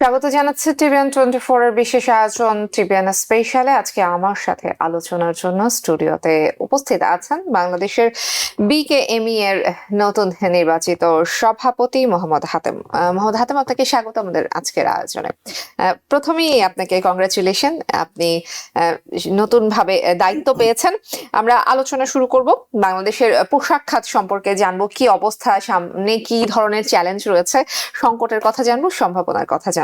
স্বাগত জানাচ্ছি TVN twenty four এর বিশেষ আয়োজন টিভিএন স্পেশালে। আজকে আমার সাথে আলোচনার জন্য স্টুডিওতে উপস্থিত আছেন বাংলাদেশের বিকেএমই এর নতুন নির্বাচিত সভাপতি মোহাম্মদ হাতেম। মোহাম্মদ হাতেম, আপনাকে স্বাগত আমাদের আজকের আয়োজনে। প্রথমেই আপনাকে কংগ্রাচুলেশন আপনি নতুন ভাবে দায়িত্ব পেয়েছেন। আমরা আলোচনা শুরু করব বাংলাদেশের পোশাক খাত সম্পর্কে, জানব কি অবস্থা, সামনে কি ধরনের চ্যালেঞ্জ রয়েছে, সংকটের কথা জানব, সম্ভাবনার কথা জানব।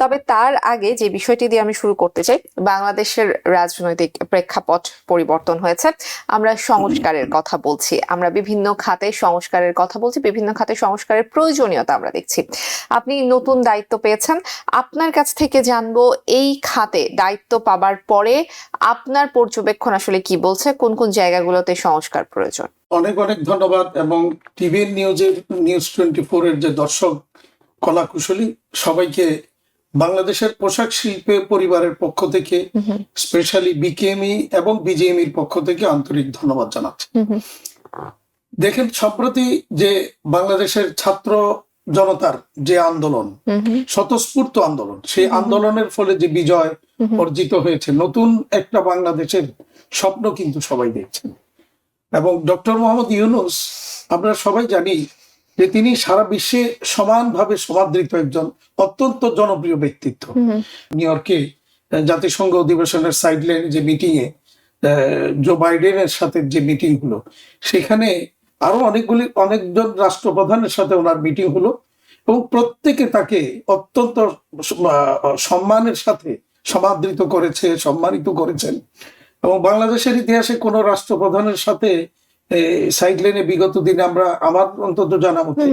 তবে তার আগে যে বিষয়টি দিয়ে আমি শুরু করতে চাই, বাংলাদেশের রাজনৈতিক প্রেক্ষাপট পরিবর্তন হয়েছে। আমরা সংস্কারের কথা বলছি, আমরা বিভিন্ন খাতে সংস্কারের কথা বলছি, বিভিন্ন খাতে সংস্কারের প্রয়োজনীয়তা আমরা দেখছি। আপনি নতুন দায়িত্ব পেয়েছেন, আপনার কাছ থেকে জানব এই খাতে দায়িত্ব পাবার পরে আপনার পর্যবেক্ষণ আসলে কি বলছে, কোন কোন জায়গাগুলোতে সংস্কার প্রয়োজন? অনেক অনেক ধন্যবাদ এবং টিভি নিউজের, নিউজ টোয়েন্টি ফোর এর যে দর্শক কলা কুশলী সবাইকে বাংলাদেশের পোশাক শিল্পে পরিবারের পক্ষ থেকে স্পেশালি বিকেএমই এবং বিজেএমির পক্ষ থেকে আন্তরিক ধন্যবাদ জানাচ্ছি। দেখেন সম্প্রতি যে বাংলাদেশের ছাত্র জনতার যে আন্দোলন স্বতঃস্ফূর্ত আন্দোলন সেই। আন্দোলনের ফলে যে বিজয় অর্জিত হয়েছে নতুন একটা বাংলাদেশের স্বপ্ন কিন্তু সবাই দেখছেন। এবং ডক্টর মোহাম্মদ ইউনুস আমরা সবাই জানি যে তিনি সারা বিশ্বে সমানভাবে সমাদৃত একজন অত্যন্ত জনপ্রিয় ব্যক্তিত্ব। নিউ ইয়র্কে জাতিসংঘ অধিবেশনের সাইডলাইন যে মিটিং এ জো বাইডেনের সাথে যে মিটিং হলো সেখানে আরও অনেকগুলি অনেকজন রাষ্ট্রপ্রধানের সাথে ওনার মিটিং হলো এবং প্রত্যেকে তাকে অত্যন্ত সম্মানের সাথে সমাদৃত করেছে সম্মানিত করেছেন এবং বাংলাদেশের ইতিহাসে কোন রাষ্ট্রপ্রধানের সাথে সাইডলাইনে বিগত দিনে আমরা আমার অন্তত জানা মতে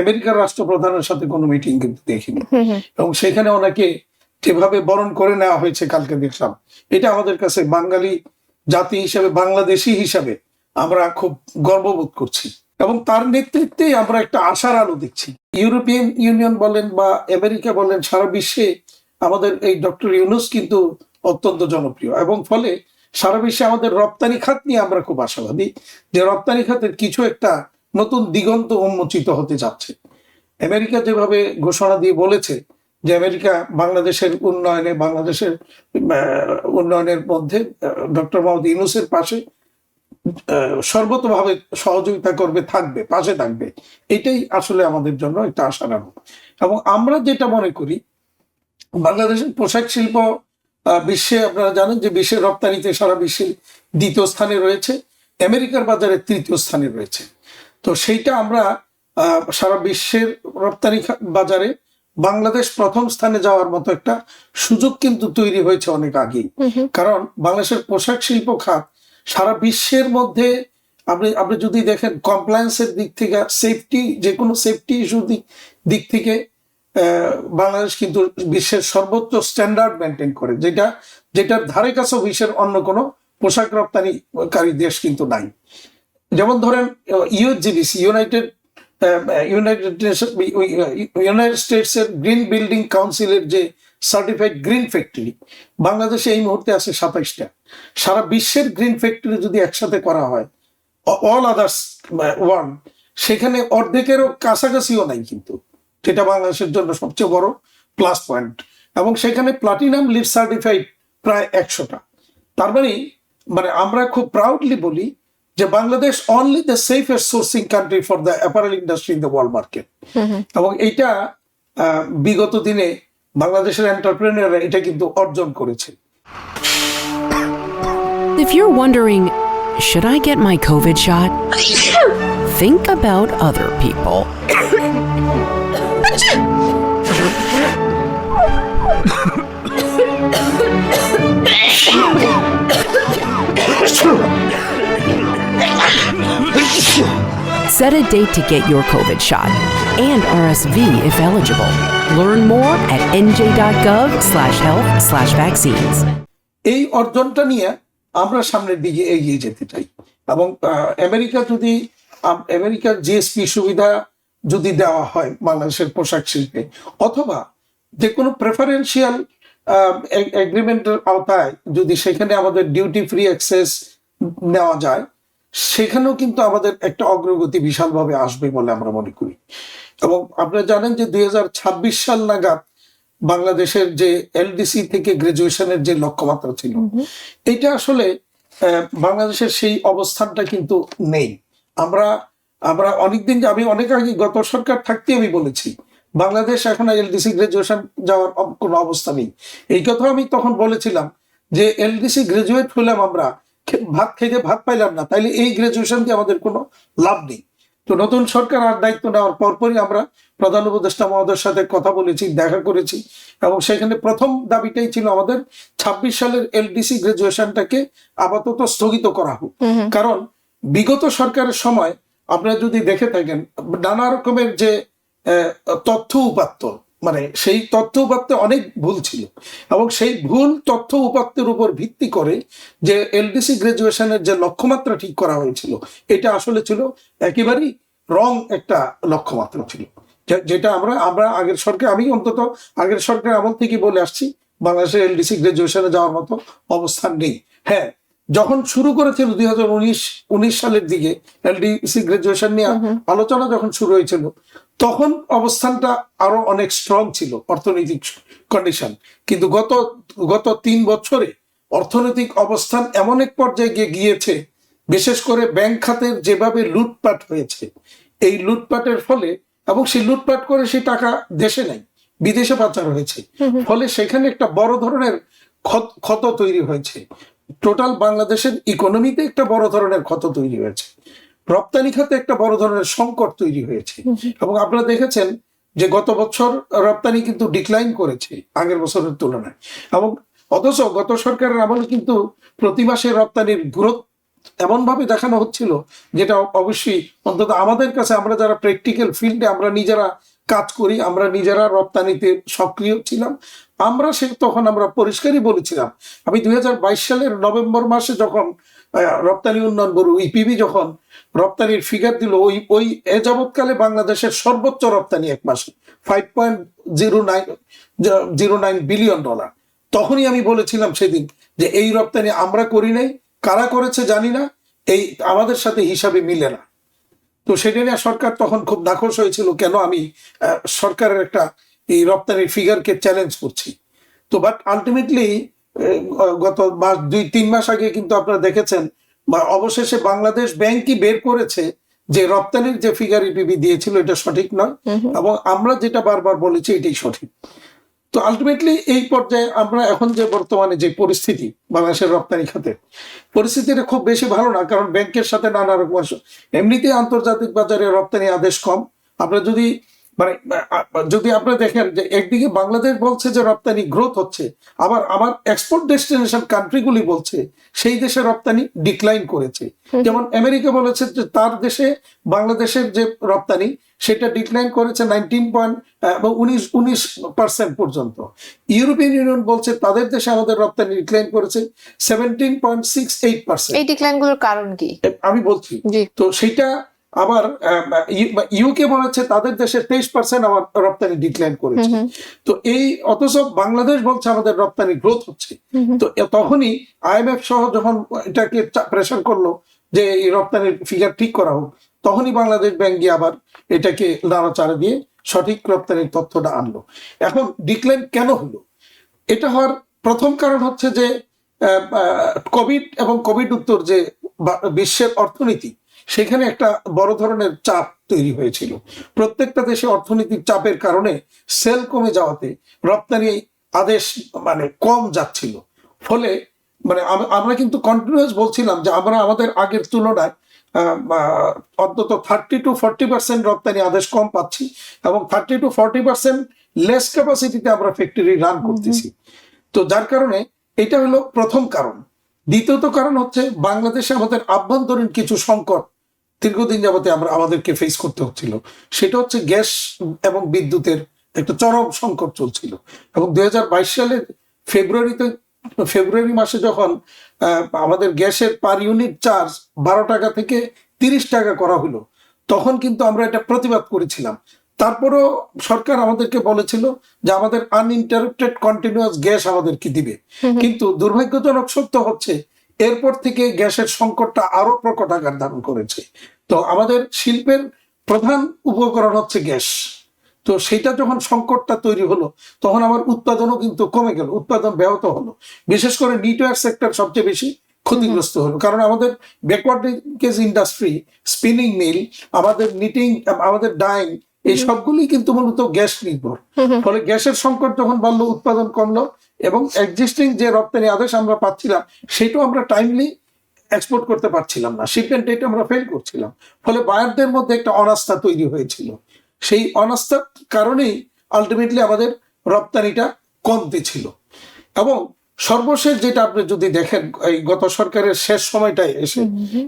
আমেরিকার রাষ্ট্রপ্রধানের সাথে কোনো মিটিং কিন্তু দেখিনি। এবং সেখানে ওনাকে যেভাবে বরণ করে নেওয়া হয়েছে কালকে দেখলাম এটা আমাদের কাছে বাঙালি জাতি হিসাবে বাংলাদেশি হিসাবে আমরা খুব গর্ববোধ করছি। এবং তার নেতৃত্বে আমরা একটা আশার আলো দেখছি। ইউরোপিয়ান ইউনিয়ন বলেন বা আমেরিকা বলেন সারা বিশ্বে আমাদের এই ডক্টর ইউনুস কিন্তু অত্যন্ত জনপ্রিয়। এবং ফলে সারা বিশ্বে আমাদের রপ্তানি খাত নিয়ে আমরা খুব আশাবাদী যে রপ্তানি খাতের কিছু একটা নতুন দিগন্ত উন্মোচিত হতে যাচ্ছে। আমেরিকা যেভাবে ঘোষণা দিয়ে বলেছে যে আমেরিকা বাংলাদেশের উন্নয়নে, বাংলাদেশের উন্নয়নের মধ্যে ডক্টর মোহাম্মদ ইউনুসের পাশে সর্বতভাবে সহযোগিতা করবে, থাকবে, পাশে থাকবে। এটাই আসলে আমাদের জন্য একটা আশার এবং আমরা যেটা মনে করি, বাংলাদেশের পোশাক শিল্প বিশ্বে আপনারা জানেন যে বিশ্বের রপ্তানিতে সারা বিশ্বের দ্বিতীয় স্থানে রয়েছে আমেরিকার বাজারে তৃতীয় স্থানে রয়েছে। তো সেইটা আমরা সারা বিশ্বের রপ্তানি বাজারে বাংলাদেশ প্রথম স্থানে যাওয়ার মতো একটা সুযোগ কিন্তু তৈরি হয়েছে অনেক আগেই। কারণ বাংলাদেশের পোশাক শিল্প খাত সারা বিশ্বের মধ্যে আপনি আপনি যদি দেখেন কমপ্লায়েন্সের দিক থেকে সেফটি যে কোনো সেফটি ইস্যুর দিক দিক থেকে বাংলাদেশ কিন্তু বিশ্বের সর্বোচ্চ স্ট্যান্ডার্ড মেনটেন করে, যেটা, যেটার ধারে কাছে বিশ্বের অন্য কোনো পোশাক রপ্তানিকারী দেশ কিন্তু নাই। যেমন ধরেন UGBC united united united states এর গ্রিন বিল্ডিং কাউন্সিলের যে সার্টিফাইড গ্রিন ফ্যাক্টরি বাংলাদেশে এই মুহূর্তে আছে সাতাইশটা। সারা বিশ্বের গ্রিন ফ্যাক্টরি যদি একসাথে করা হয় অল আদার্স ওয়ার্ল্ড সেখানে অর্ধেকেরও কাছাকাছিও নাই কিন্তু। যেটা বাংলাদেশের জন্য সবচেয়ে বড় প্লাস পয়েন্ট এবং সেখানে প্লাটিনাম লিড সার্টিফাইড প্রায় একশোটা। তার মানে মানে আমরা খুব প্রাউডলি বলি যে Bangladesh only the safest sourcing country for the apparel industry in the world market এবং এইটা বিগত দিনে বাংলাদেশের এন্টারপ্রেনাররা এটা কিন্তু অর্জন করেছে। If you're wondering, should I get my COVID shot? Think about other people. Set a date to get your COVID shot and RSV if eligible. Learn more at nj.gov slash health slash vaccines. এই অর্জনটা নিয়ে আমরা সামনের দিকে এগিয়ে যেতে চাই এবং America যদি আমেরিকার জিএসপি সুবিধা যদি দেওয়া হয় বাংলাদেশের পোশাক শিল্পে অথবা যে কোনো প্রেফারেন্সিয়াল এগ্রিমেন্টের আওতায় যদি সেখানে আমাদের ডিউটি ফ্রি অ্যাক্সেস নেওয়া যায় সেখানেও কিন্তু আমাদের একটা অগ্রগতি বিশালভাবে আসবে বলে আমরা মনে করি। এবং আপনারা জানেন যে দুই হাজার ছাব্বিশ সাল নাগাদ বাংলাদেশের যে এলডিসি থেকে গ্রাজুয়েশনের যে লক্ষ্যমাত্রা ছিল এটা আসলে আহ, বাংলাদেশের সেই অবস্থানটা কিন্তু নেই। আমরা আমরা অনেকদিন আমি অনেক আগে গত সরকার থাকতে আমি বলেছি বাংলাদেশ এখন এলডিসি গ্রাজুয়েশন যাওয়ার কোনো অবস্থা নেই। এই কথা আমি তখন বলেছিলাম যে এলডিসি গ্রাজুয়েট হলাম আমরা ভাত খেতে ভাত পাইলাম না তাইলে এই গ্রাজুয়েশন দিয়ে আমাদের কোনো লাভ নেই। তো নতুন সরকার আর দায়িত্ব নেওয়ার পরপরই আমরা প্রধান উপদেষ্টা মহোদয়ের সাথে কথা বলেছি দেখা করেছি এবং সেখানে প্রথম দাবিটাই ছিল আমাদের ছাব্বিশ সালের এলডিসি গ্রাজুয়েশনটাকে আপাতত স্থগিত করা হোক। কারণ বিগত সরকারের সময় আপনারা যদি দেখে থাকেন নানা রকমের যে তথ্য উপাত্ত। মানে সেই তথ্য উপাত্তে অনেক ভুল ছিল। এবং সেই ভুল তথ্য উপাত্তের উপর ভিত্তি করে যে এলডিসি গ্রাজুয়েশনের যে লক্ষ্যমাত্রা ঠিক করা হয়েছিল এটা আসলে ছিল একেবারেই রং একটা লক্ষ্যমাত্রা ছিল। যেটা আমরা আমরা আগের সরকার আমি অন্তত আগের সরকার আমল থেকে বলে আসছি বাংলাদেশের এলডিসি গ্রাজুয়েশনে যাওয়ার মতো অবস্থান নেই। হ্যাঁ যখন শুরু করেছিল দুই হাজার উনিশ উনিশ সালের দিকে এলডিসি গ্রাজুয়েশন নিয়ে আলোচনা যখন শুরু হয়েছিল তখন অবস্থানটা আরও অনেক স্ট্রং ছিল অর্থনৈতিক কন্ডিশন কিন্তু গত গত তিন বছরে অর্থনৈতিক অবস্থান এমন এক পর্যায়ে গিয়ে গিয়েছে বিশেষ করে ব্যাংক খাতের যেভাবে লুটপাট হয়েছে এই লুটপাটের ফলে এবং সেই লুটপাট করে সেই টাকা দেশে নাই বিদেশে পাচার হয়েছে। ফলে সেখানে একটা বড় ধরনের ক্ষত- ক্ষত তৈরি হয়েছে। টোটাল বাংলাদেশের ইকোনমিতে একটা বড় ধরনের ক্ষত তৈরি হয়েছে। রপ্তানি খাতে একটা বড় ধরনের সংকট তৈরি হয়েছে। এবং আপনারা দেখেছেন যে গত বছর রপ্তানি কিন্তু ডিক্লাইন করেছে আগের বছরের তুলনায়। এবং অথচ গত সরকারের আমলে কিন্তু প্রতি মাসে রপ্তানির গ্রোথ এমন ভাবে দেখানো হচ্ছিল যেটা অবশ্যই অন্তত আমাদের কাছে আমরা যারা প্র্যাকটিক্যাল ফিল্ডে আমরা নিজেরা কাজ করি আমরা নিজেরা রপ্তানিতে সক্রিয় ছিলাম আমরা সে তখন আমরা পরিষ্কারই বলেছিলাম। আমি দুই হাজার বাইশ সালের নভেম্বর মাসে যখন রপ্তানি উন্নয়ন ব্যুরো ইপিবি যখন রপ্তানির ফিগার দিল, ওই ওই, এ যাবৎকালে বাংলাদেশের সর্বোচ্চ রপ্তানি এক মাসে five point zero nine zero nine billion dollar তখনই আমি বলেছিলাম সেদিন যে এই রপ্তানি আমরা করি নাই, কারা করেছে জানি না, এই আমাদের সাথে হিসাবে মিলে না। তো সেটা নিয়ে সরকার তখন খুব নাখোশ হয়েছিল, কেন আমি সরকারের একটা এই রপ্তানির ফিগারকে চ্যালেঞ্জ করছি। তো বাট আলটিমেটলি গত মাস দুই তিন মাস আগে কিন্তু আপনারা দেখেছেন বা অবশেষে বাংলাদেশ ব্যাংকই বের করেছে যে রপ্তানির যে ফিগার ইপিবি দিয়েছিল এটা সঠিক নয়। এবং আমরা যেটা বারবার বলেছি এটাই সঠিক। তো আলটিমেটলি এই পর্যায়ে আমরা এখন যে বর্তমানে যে পরিস্থিতি বাংলাদেশের রপ্তানি খাতে পরিস্থিতিটা খুব বেশি ভালো না কারণ ব্যাংকের সাথে নানা রকম এমনিতেই আন্তর্জাতিক বাজারে রপ্তানি আদেশ কম। আপনারা যদি মানে যদি আপনারা দেখেন যে একদিকে বাংলাদেশ বলছে যে রপ্তানি গ্রোথ হচ্ছে আবার আমার এক্সপোর্ট ডেস্টিনেশন কান্ট্রিগুলি বলছে সেই দেশে রপ্তানি ডিক্লাইন করেছে। যেমন আমেরিকা বলেছে যে তার দেশে বাংলাদেশের যে রপ্তানি সেটা ডিক্লাইন করেছে নাইনটিন পয়েন্ট এবং উনিশ উনিশ পার্সেন্ট পর্যন্ত। ইউরোপিয়ান ইউনিয়ন বলছে তাদের দেশে আমাদের রপ্তানি ডিক্লাইন করেছে seventeen point six eight percent এই ডিক্লাইনগুলোর কারণ কি? আমি বলছি তো সেটা আবার ইউকে বলেছে তাদের দেশে তেইশ পার্সেন্ট আমার রপ্তানি ডিক্লাইন করেছে। তো এই অথচ বাংলাদেশ বলছে আমাদের রপ্তানি গ্রোথ হচ্ছে। তো তখনই আইএমএফ সহ যখন এটাকে প্রেশার করল যে এই রপ্তানির ফিগার ঠিক করা হোক তখনই বাংলাদেশ ব্যাংক গিয়ে আবার এটাকে নাড়াচাড়া দিয়ে সঠিক রপ্তানির তথ্যটা আনলো। এখন ডিক্লাইন কেন হলো? এটা হওয়ার প্রথম কারণ হচ্ছে যে কোভিড এবং কোভিড উত্তর যে বিশ্বের অর্থনীতি সেখানে একটা বড় ধরনের চাপ তৈরি হয়েছিল। প্রত্যেকটা দেশে অর্থনৈতিক চাপের কারণে সেল কমে যাওয়াতে রপ্তানি আদেশ মানে কম যাচ্ছিল। ফলে মানে আমরা কিন্তু কন্টিনিউয়াস বলছিলাম যে আমরা আমাদের আগের তুলনায় অন্তত থার্টি টু ফর্টি পার্সেন্ট রপ্তানি আদেশ কম পাচ্ছি এবং thirty two forty percent less ক্যাপাসিটিতে আমরা ফ্যাক্টরি রান করতেছি। তো যার কারণে এটা হলো প্রথম কারণ। দ্বিতীয়ত কারণ হচ্ছে বাংলাদেশে আমাদের আভ্যন্তরীণ কিছু সংকট দীর্ঘদিন যাবতে আমরা আমাদেরকে ফেস করতে হচ্ছিল। সেটা হচ্ছে গ্যাস এবং বিদ্যুতের একটা চরম সংকট চলছিল। এবং দুই সালের ফেব্রুয়ারিতে ফেব্রুয়ারি মাসে যখন আমাদের গ্যাসের পার ইউনিট চার্জ বারো টাকা থেকে তিরিশ টাকা করা হলো তখন কিন্তু আমরা এটা প্রতিবাদ করেছিলাম। তারপরও সরকার আমাদেরকে বলেছিল যে আমাদের আনইন্টারাপ্টেড কন্টিনিউয়াস গ্যাস আমাদেরকে দিবে। কিন্তু দুর্ভাগ্যজনক সত্য হচ্ছে এরপর থেকে গ্যাসের সংকটটা আরও প্রকট আকার ধারণ করেছে। তো আমাদের শিল্পের প্রধান উপকরণ হচ্ছে গ্যাস। তো সেটা যখন সংকটটা তৈরি হলো তখন আমার উৎপাদনও কিন্তু কমে গেল উৎপাদন ব্যাহত হলো। বিশেষ করে নিটওয়ার সেক্টর সবচেয়ে বেশি ক্ষতিগ্রস্ত হলো কারণ আমাদের backward linkage industry spinning mill আমাদের নিটিং আমাদের ডাইং এই সবগুলি কিন্তু মূলত গ্যাস নির্ভর। ফলে গ্যাসের সংকট যখন বাড়লো উৎপাদন কমলো এবং এক্সিস্টিং যে রপ্তানি আদেশ আমরা পাচ্ছিলাম সেটাও আমরা টাইমলি এক্সপোর্ট করতে পারছিলাম না। শিপমেন্ট ডেট আমরা ফেল করছিলাম। ফলে বায়ারদের মধ্যে একটা অনাস্থা তৈরি হয়েছিল। সেই অনাস্থার কারণেই আলটিমেটলি আমাদের রপ্তানিটা কমতে ছিল। এবং সর্বশেষ যেটা আপনি যদি দেখেন এই গত সরকারের শেষ সময়টায় এসে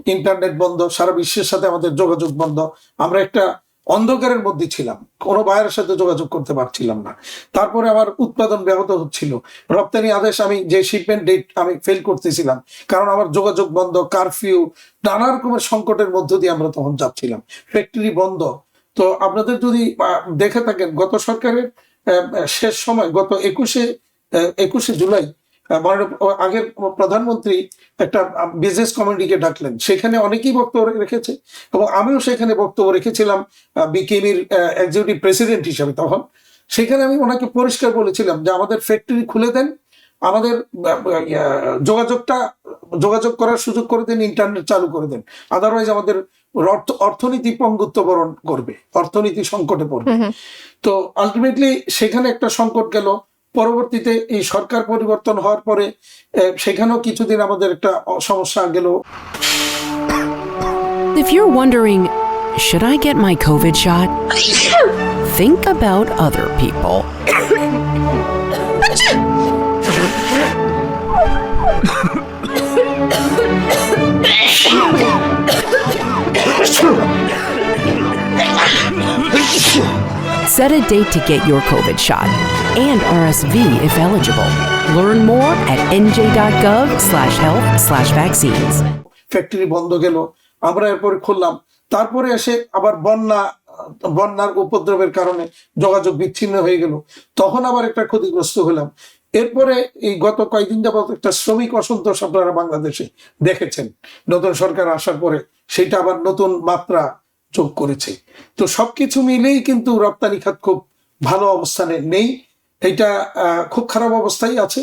ইন্টারনেট বন্ধ সারা বিশ্বের সাথে আমাদের যোগাযোগ বন্ধ আমরা একটা অন্ধকারের মধ্যে ছিলাম। কোনো বায়ের সাথে যোগাযোগ করতে পারছিলাম না। তারপরে আমার উৎপাদন ব্যাহত হচ্ছিল। রপ্তানি আদেশ আমি যে শিপমেন্ট ডেট আমি ফেল করতেছিলাম, কারণ আমার যোগাযোগ বন্ধ কারফিউ নানা রকমের সংকটের মধ্য দিয়ে আমরা তখন যাচ্ছিলাম। ফ্যাক্টরি বন্ধ। তো আপনাদের যদি দেখে থাকেন, গত সরকারের শেষ সময়, গত একুশে একুশে জুলাই আগের প্রধানমন্ত্রী একটা বিজনেস কমিউনিটিকে ডাকলেন। সেখানে অনেকেই বক্তব্য রেখেছে এবং আমিও সেখানে বক্তব্য রেখেছিলাম বিকেমির এক্সিকিউটিভ প্রেসিডেন্ট হিসেবে তখন। সেখানে আমি ওনাকে পরিষ্কার বলেছিলাম যে আমাদের ফ্যাক্টরি খুলে দেন আমাদের যোগাযোগটা যোগাযোগ করার সুযোগ করে দেন ইন্টারনেট চালু করে দেন। আদারওয়াইজ আমাদের অর্থ- অর্থনীতি পঙ্গুত্ব বরণ করবে অর্থনীতি সংকটে পড়বে। তো আলটিমেটলি সেখানে একটা সংকট গেল পরবর্তীতে এই সরকার পরিবর্তন হওয়ার পরে সেখানেও কিছুদিন আমাদের একটা সমস্যা গেল If you're wondering, should I get my COVID shot? Think about other people. Set a date to get your COVID shot and RSV if eligible. Learn more at nj.gov slash health slash vaccines. Factory বন্ধ গেল। আমরা এরপরে খুললাম। তারপরে এসে আবার বন্যা, বন্যার উপদ্রবের কারণে যোগাযোগ বিচ্ছিন্ন হয়ে গেল। তখন আবার একটা ক্ষতিগ্রস্ত হলাম। এরপরে এই গত কয়েকদিন যাবত একটা শ্রমিক অসন্তোষ আপনারা বাংলাদেশে দেখেছেন। নতুন সরকার আসার পরে সেটা আবার নতুন মাত্রা যোগ করেছে। তো সবকিছু মিলেই কিন্তু রপ্তানি খাত খুব ভালো অবস্থানে নেই। এটা খুব খারাপ অবস্থায় আছে।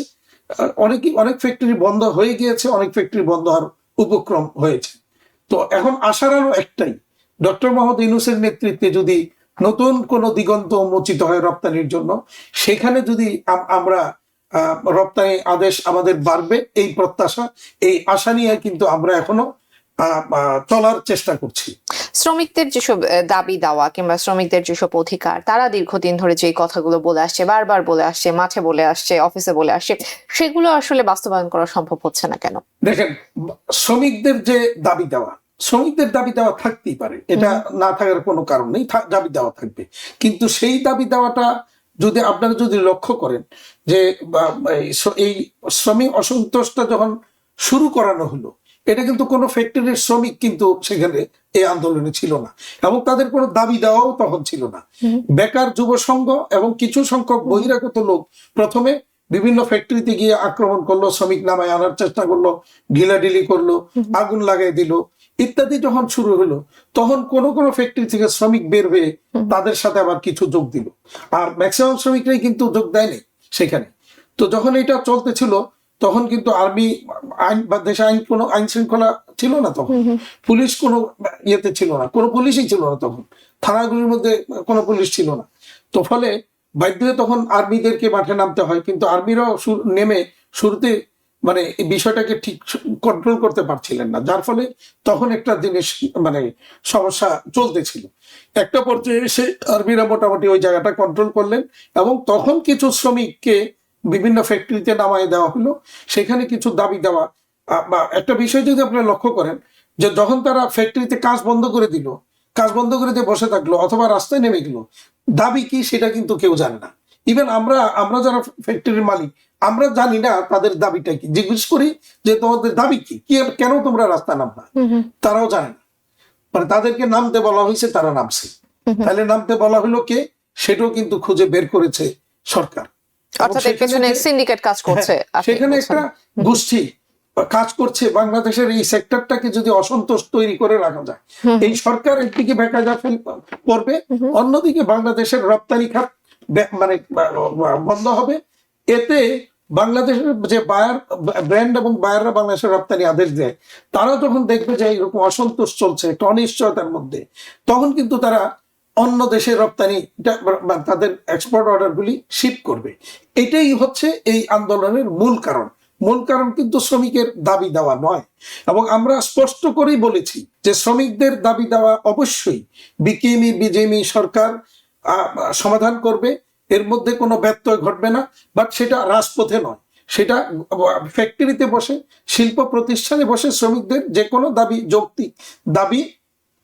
আহ, অনেকই অনেক ফ্যাক্টরি বন্ধ হয়ে গিয়েছে অনেক ফ্যাক্টরি বন্ধ হওয়ার উপক্রম হয়েছে। তো এখন আশার আলো একটাই ডক্টর মোহাম্মদ ইউনুসের নেতৃত্বে যদি নতুন কোন দিগন্ত উন্মোচিত হয় রপ্তানির জন্য সেখানে যদি আমরা রপ্তানি আদেশ আমাদের বাড়বে এই প্রত্যাশা এই আশা নিয়ে কিন্তু আমরা এখনও চলার চেষ্টা করছি। শ্রমিকদের যেসব দাবি দেওয়া কিংবা শ্রমিকদের যেসব অধিকার তারা দীর্ঘদিন ধরে যে কথাগুলো বলে আসছে বারবার বলে আসছে মাঠে বলে আসছে অফিসে বলে আসছে সেগুলো আসলে বাস্তবায়ন করা সম্ভব হচ্ছে না কেন? দেখেন শ্রমিকদের যে দাবি দেওয়া শ্রমিকদের দাবি দেওয়া থাকতেই পারে। এটা না থাকার কোনো কারণ নেই দাবি দেওয়া থাকবে। কিন্তু সেই দাবি দেওয়াটা যদি আপনারা যদি লক্ষ্য করেন যে এই শ্রমিক অসন্তোষটা যখন শুরু করানো হলো এটা কিন্তু কোনো ফ্যাক্টরির শ্রমিক কিন্তু সেখানে এই আন্দোলনে ছিল না। এবং তাদের কোনো দাবি দেওয়াও তখন ছিল না। বেকার যুব সংঘ এবং কিছু সংখ্যক বহিরাগত লোক প্রথমে বিভিন্ন ফ্যাক্টরিতে গিয়ে আক্রমণ করল শ্রমিক নামায় আনার চেষ্টা করল ঢিলাঢিলি করল আগুন লাগাই দিল ইত্যাদি যখন শুরু হলো তখন কোন কোন ফ্যাক্টরি থেকে শ্রমিক বের হয়ে তাদের সাথে আবার কিছু যোগ দিল। আর ম্যাক্সিমাম শ্রমিকরাই কিন্তু যোগ দেয়নি সেখানে। তো যখন এটা চলতেছিল তখন কিন্তু আর্মি আইন বা দেশে আইন কোনো আইন শৃঙ্খলা ছিল না তখন। পুলিশ কোনো ইয়েতে ছিল না কোনো পুলিশই ছিল না তখন। থানাগুলির মধ্যে কোনো পুলিশ ছিল না। তো ফলে বাধ্য হয়ে তখন আর্মিদেরকে মাঠে নামতে হয় কিন্তু আর্মিরাও শুরু- নেমে শুরুতে মানে এই বিষয়টাকে ঠিক কন্ট্রোল করতে পারছিলেন না। যার ফলে তখন একটা জিনিস মানে সমস্যা চলতেছিল। একটা পর্যায়ে এসে আর্মিরা মোটামুটি ওই জায়গাটা কন্ট্রোল করলেন এবং তখন কিছু শ্রমিককে বিভিন্ন ফ্যাক্টরিতে নামায় দেওয়া হলো। সেখানে কিছু দাবি দেওয়া বা একটা বিষয় যদি আপনারা লক্ষ্য করেন যে যখন তারা ফ্যাক্টরিতে কাজ বন্ধ করে দিল কাজ বন্ধ করে দিয়ে বসে থাকল অথবা রাস্তায় নেমে গেল দাবি কি সেটা কিন্তু কেউ জানে না। ইভেন আমরা আমরা যারা ফ্যাক্টরির মালিক আমরা জানি না তাদের দাবিটা কি। জিজ্ঞেস করি যে তোমাদের দাবি কি? কেন তোমরা রাস্তা নামবা? তারাও জানে না। মানে তাদেরকে নামতে বলা হয়েছে তারা নামছে। তাহলে নামতে বলা হলো কে? সেটাও কিন্তু খুঁজে বের করেছে সরকার। অর্থাৎ এর পেছনে সিন্ডিকেট কাজ করছে হ্যাঁ, সেখানে একটা গোষ্ঠী কাজ করছে বাংলাদেশের এই সেক্টরটাকে যদি অসন্তোষ তৈরি করে রাখা যায় এই সরকার একদিকে ফেল করবে অন্যদিকে বাংলাদেশের রপ্তানি খাত মানে বন্ধ হবে। এতে বাংলাদেশের যে বায়ার ব্র্যান্ড এবং বায়াররা বাংলাদেশের রপ্তানি আদেশ দেয় তারা যখন দেখবে যে এরকম অসন্তোষ চলছে একটা অনিশ্চয়তার মধ্যে তখন কিন্তু তারা অন্য দেশে রপ্তানি তাদের এক্সপোর্ট অর্ডারগুলি শিপ করবে। এটাই হচ্ছে এই আন্দোলনের মূল কারণ। মূল কারণ কিন্তু শ্রমিকের দাবি দেওয়া নয়। এবং আমরা স্পষ্ট করেই বলেছি যে শ্রমিকদের দাবি দেওয়া অবশ্যই বিকেএমই, বিজেএমই সরকার সমাধান করবে। এর মধ্যে কোনো ব্যত্যয় ঘটবে না। বাট সেটা রাজপথে নয়। সেটা ফ্যাক্টরিতে বসে, শিল্প প্রতিষ্ঠানে বসে শ্রমিকদের যে কোনো দাবি, যৌক্তিক দাবি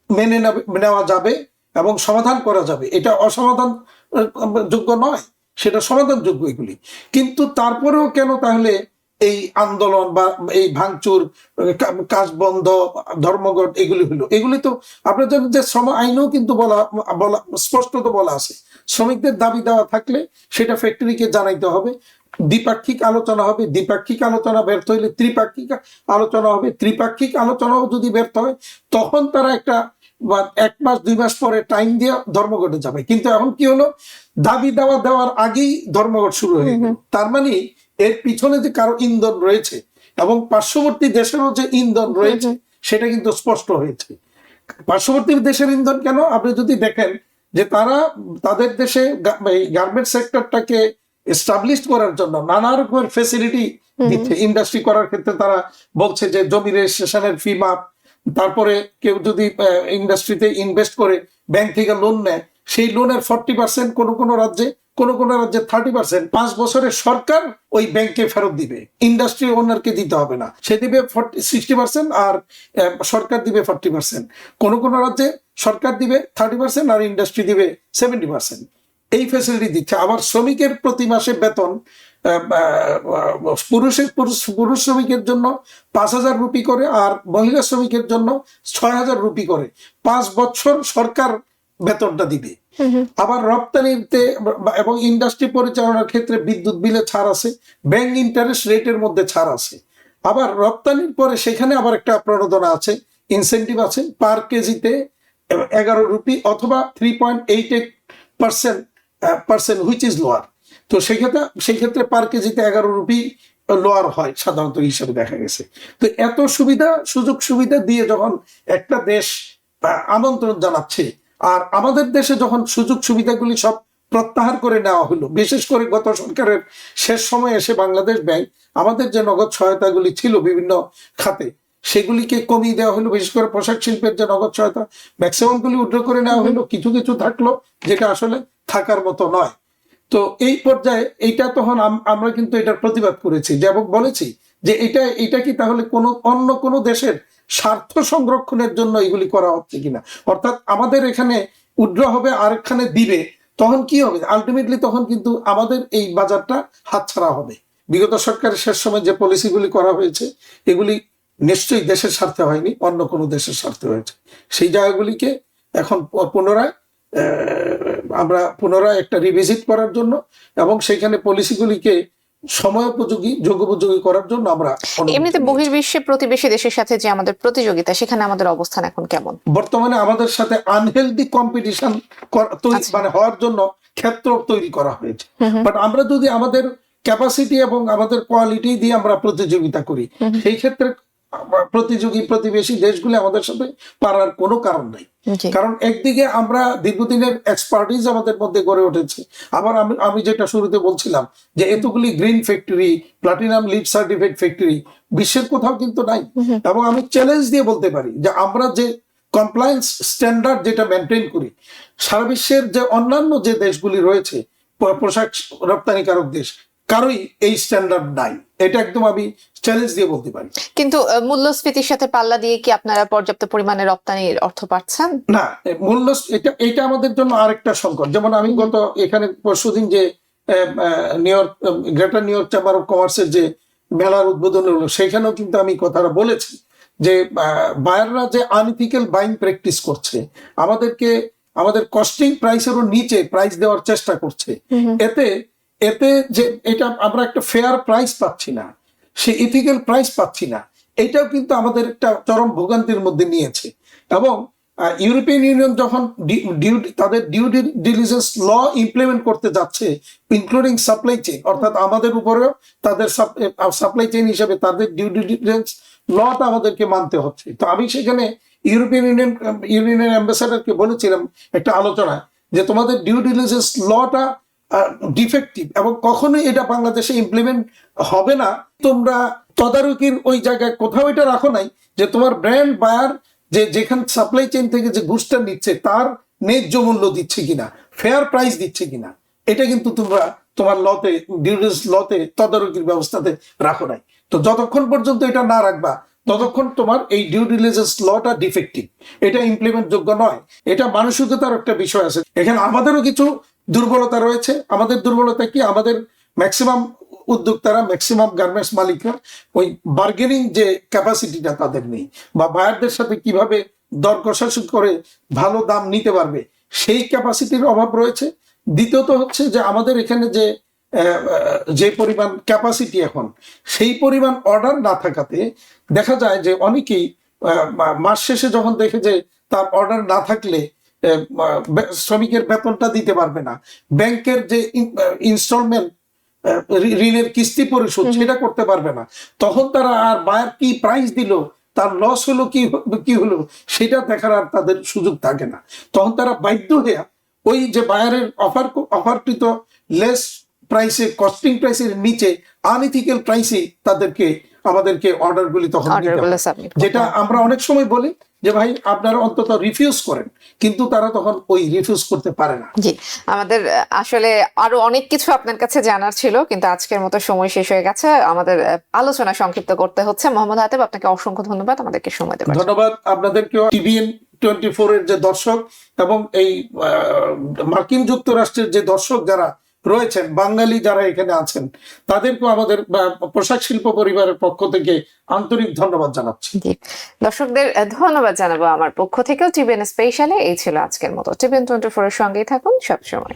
মেনে নেওয়া যাবে। এবং সমাধান করা যাবে। এটা অসমাধান যোগ্য নয়, সেটা সমাধানযোগ্য এগুলি। কিন্তু তারপরেও কেন তাহলে এই আন্দোলন বা এই ভাঙচুর কাজ বন্ধ ধর্মঘট এগুলি হলো? এগুলি তো আপনার জানেন যে শ্রম আইনেও কিন্তু বলা বলা, স্পষ্টত বলা আছে। শ্রমিকদের দাবি দেওয়া থাকলে সেটা ফ্যাক্টরিকে জানাইতে হবে। দ্বিপাক্ষিক আলোচনা হবে, দ্বিপাক্ষিক আলোচনা ব্যর্থ হইলে ত্রিপাক্ষিক আলোচনা হবে। ত্রিপাক্ষিক আলোচনাও যদি ব্যর্থ হয়, তখন তারা একটা বা এক মাস দুই মাস পরে টাইম দিয়ে ধর্মঘটে যাবে। কিন্তু এখন কি হলো? দাবি দেওয়া দেওয়ার আগেই ধর্মঘট শুরু হয়ে গেল। তার মানে এর পিছনে যে কারও ইন্ধন রয়েছে এবং পার্শ্ববর্তী দেশেরও যে ইন্ধন রয়েছে সেটা কিন্তু স্পষ্ট হয়েছে। পার্শ্ববর্তী দেশের ইন্ধন কেন? আপনি যদি দেখেন যে তারা তাদের দেশে গার্মেন্ট সেক্টরটাকে এস্টাবলিশ করার জন্য নানা রকমের ফেসিলিটি দিচ্ছে। ইন্ডাস্ট্রি করার ক্ষেত্রে তারা বলছে যে জমি রেজিস্ট্রেশনের ফি মাপ তারপরে কেউ যদি ইন্ডাস্ট্রিতে ইনভেস্ট করে ব্যাংক থেকে লোন নেয়, সেই লোনের ফর্টি পার্সেন্ট কোনো কোনো রাজ্যে, কোন কোন রাজ্যে থার্টি পার্সেন্ট পাঁচ বছরে সরকার ওই ব্যাংকে ফেরত দিবে। ইন্ডাস্ট্রি ওনারকে দিতে হবে না। সে দিবে সিক্সটি পার্সেন্ট আর সরকার দিবে ফর্টি পার্সেন্ট কোন কোন রাজ্যে সরকার দিবে থার্টি পার্সেন্ট আর ইন্ডাস্ট্রি দিবে সেভেন্টি পার্সেন্ট এই ফেসিলিটি দিচ্ছে। আবার শ্রমিকের প্রতি মাসে বেতন পুরুষের পুরুষ পুরুষ শ্রমিকের জন্য পাঁচ হাজার রুপি করে আর মহিলা শ্রমিকের জন্য ছয় হাজার রুপি করে। পাঁচ বছর সরকার বেতনটা দিবে। আবার রপ্তানিতে এবং ইন্ডাস্ট্রি পরিচালনার ক্ষেত্রে বিদ্যুৎ বিলে ছাড় আছে ব্যাংক ইন্টারেস্ট রেটের মধ্যে ছাড় আছে। আবার রপ্তানির পরে সেখানে আবার একটা প্রণোদনা আছে ইনসেন্টিভ আছে পার কেজিতে এগারো রুপি অথবা three point eight eight percent percent which is lower তো সেক্ষেত্রে সেই ক্ষেত্রে পার কেজিতে এগারো রুপি লোয়ার হয় সাধারণত হিসাবে দেখা গেছে। তো এত সুবিধা সুযোগ সুবিধা দিয়ে যখন একটা দেশ আমন্ত্রণ জানাচ্ছে আর আমাদের দেশে যখন সুযোগ সুবিধাগুলি সব প্রত্যাহার করে নেওয়া হলো বিশেষ করে গত সরকারের শেষ সময়ে এসে বাংলাদেশ ব্যাংক আমাদের যে নগদ সহায়তাগুলি ছিল বিভিন্ন খাতে সেগুলিকে কমিয়ে দেওয়া হলো বিশেষ করে পোশাক শিল্পের যে নগদ সহায়তা ম্যাক্সিমাম গুলি উদ্র করে নেওয়া হলো কিছু কিছু থাকল যেটা আসলে থাকার মতো নয়। তো এই পর্যায়ে এইটা তখন আম- আমরা কিন্তু এটার প্রতিবাদ করেছি। যে এবং বলেছি যে এটা এটা কি তাহলে কোনো, অন্য কোনো দেশের স্বার্থ সংরক্ষণের জন্য এগুলি করা হচ্ছে কিনা? অর্থাৎ আমাদের এখানে উড্র হবে, আরেকখানে দিবে, তখন কি হবে? আলটিমেটলি তখন কিন্তু আমাদের এই বাজারটা হাতছাড়া হবে। বিগত সরকারের শেষ সময় যে পলিসিগুলি করা হয়েছে, এগুলি নিশ্চয়ই দেশের স্বার্থে হয়নি, অন্য কোনো দেশের স্বার্থে হয়েছে। সেই জায়গাগুলিকে এখন পুনরায় আমরা পুনরায় একটা রিভিজিট করার জন্য এবং সেখানে পলিসিগুলিকে সময়োপযোগী যোগ্যোপযোগী করার জন্য আমরা এমনিতে। বহির্বিশ্বে প্রতিবেশী দেশের সাথে যে আমাদের প্রতিযোগিতা সেখানে আমাদের অবস্থান এখন কেমন বর্তমানে আমাদের সাথে আনহেলদি কম্পিটিশন আচ্ছা। মানে হওয়ার জন্য ক্ষেত্র তৈরি করা হয়েছে বাট আমরা যদি আমাদের ক্যাপাসিটি এবং আমাদের কোয়ালিটি দিয়ে আমরা প্রতিযোগিতা করি সেই ক্ষেত্রে প্রতিযোগী প্রতিবেশী দেশগুলি আমাদের সাথে পারার কোনো কারণ নাই। কারণ একদিকে আমরা দীর্ঘদিনের এক্সপার্টিস আমাদের মধ্যে গড়ে উঠেছে। আবার আমি আমি যেটা শুরুতে বলছিলাম যে এতগুলি green factory platinum LEED certificate factory বিশ্বের কোথাও কিন্তু নাই। এবং আমি চ্যালেঞ্জ দিয়ে বলতে পারি যে আমরা যে কমপ্লায়েন্স স্ট্যান্ডার্ড যেটা মেনটেন করি সারা বিশ্বের যে অন্যান্য যে দেশগুলি রয়েছে পোশাক রপ্তানিকারক দেশ কারোই এই স্ট্যান্ডার্ড নাই। এটা একদম আমি চ্যালেঞ্জ দিয়ে বলতে পারি। কিন্তু মূল্যস্ফীতির সাথে পাল্লা দিয়ে কি আপনারা পর্যাপ্ত পরিমাণে রপ্তানির অর্থ পাচ্ছেন? না মূল্য এটা এটা আমাদের জন্য আরেকটা সংকট। যেমন আমি গত এখানে পরশুদিন যে New York greater New York chamber of কমার্সের যে মেলার উদ্বোধন হলো সেখানেও কিন্তু আমি কথাটা বলেছি যে বায়াররা যে আনইথিক্যাল বাইং প্র্যাকটিস করছে আমাদেরকে আমাদের কস্টিং প্রাইসেরও নিচে প্রাইস দেওয়ার চেষ্টা করছে এতে এতে যে এটা আমরা একটা ফেয়ার প্রাইস পাচ্ছি না, সে ইথিক্যাল প্রাইস পাচ্ছি না, এটাও কিন্তু আমাদের একটা চরম ভোগান্তির মধ্যে নিয়েছে। এবং ইউরোপিয়ান ইউনিয়ন যখন ডিউ তাদের ডিউ ডিলিজেন্স ল ইমপ্লিমেন্ট করতে যাচ্ছে ইনক্লুডিং সাপ্লাই চেইন অর্থাৎ আমাদের উপরেও তাদের সাপ্লাই চেইন হিসেবে তাদের ডিউ ডিলিজেন্স লটা আমাদেরকে মানতে হচ্ছে। তো আমি সেখানে ইউরোপিয়ান ইউনিয়ন ইউনিয়নের অ্যাম্বাসাডারকে বলেছিলাম একটা আলোচনা যে তোমাদের ডিউ ডিলিজেন্স লটা ডিফেক্টিভ এবং কখনোই এটা বাংলাদেশে ইমপ্লিমেন্ট হবে না। তোমরা তদারকির ওই জায়গায় কোথাও এটা রাখো নাই যে তোমার ব্র্যান্ড বায়ার যে যেখান সাপ্লাই চেইন থেকে যে গুডসটা নিচ্ছে তার ন্যায্য মূল্য দিচ্ছে কিনা ফেয়ার প্রাইস দিচ্ছে কিনা, এটা কিন্তু তোমরা তোমার লতে ডিউরেন্স লতে, তদারকির ব্যবস্থাতে রাখো নাই। তো যতক্ষণ পর্যন্ত এটা না রাখবা, ততক্ষণ তোমার এই ডিউ ডিলিজেন্স লটা ডিফেক্টিভ এটা ইমপ্লিমেন্ট যোগ্য নয়। এটা মানসিকতার একটা বিষয় আছে। এখানে আমাদেরও কিছু দুর্বলতা রয়েছে। আমাদের দুর্বলতা কি? আমাদের ম্যাক্সিমাম উদ্যোক্তারা ম্যাক্সিমাম গার্মেন্টস মালিকরা ওই বার্গেনিং যে ক্যাপাসিটিটা তাদের নেই বা বায়ারদের সাথে কীভাবে দর কষাকষি করে ভালো দাম নিতে পারবে, সেই ক্যাপাসিটির অভাব রয়েছে। দ্বিতীয়ত হচ্ছে যে আমাদের এখানে যে যে পরিমাণ ক্যাপাসিটি এখন, সেই পরিমাণ অর্ডার না থাকাতে দেখা যায় যে অনেকেই মাস শেষে যখন দেখে যে তার অর্ডার না থাকলে শ্রমিকের বেতনটা দিতে পারবে না। ব্যাংকের যে ইনস্টলমেন্ট ঋণের কিস্তি পরিশোধ সেটা করতে পারবে না। তখন তারা আর বায়ার কি প্রাইস দিল তার লস হলো কি কি হলো সেটা দেখার আর তাদের সুযোগ থাকে না। তখন তারা বাধ্য হয়ে ওই যে বায়ারের অফার অফারকৃত লেস প্রাইসে কস্টিং প্রাইসের নিচে আনইথিক্যাল প্রাইসে তাদেরকে আমাদেরকে অর্ডারগুলি তখন যেটা আমরা অনেক সময় বলি যে ভাই আপনারা অন্তত রিফিউজ করেন কিন্তু তারা তখন ওই রিফিউজ করতে পারে না। জি আমাদের আসলে আরও অনেক কিছু আপনার কাছে জানার ছিল কিন্তু আজকের মতো সময় শেষ হয়ে গেছে। আমাদের আলোচনা সংক্ষিপ্ত করতে হচ্ছে। মোহাম্মদ হাতেব আপনাকে অসংখ্য ধন্যবাদ। আমাদেরকে সময় দেওয়ার। ধন্যবাদ আপনাদেরকেও। টিভিএন টোয়েন্টি ফোর এর যে দর্শক এবং এই মার্কিন যুক্তরাষ্ট্রের যে দর্শক যারা রয়েছেন, বাঙালি যারা এখানে আছেন, তাদেরকেও আমাদের পোশাক শিল্প পরিবারের পক্ষ থেকে আন্তরিক ধন্যবাদ জানাচ্ছি। দর্শকদের ধন্যবাদ জানাব আমার পক্ষ থেকেও টিভিএন স্পেশালে, এই ছিল আজকের মতো। টিভিএন টোয়েন্টি ফোর এর সঙ্গেই থাকুন সবসময়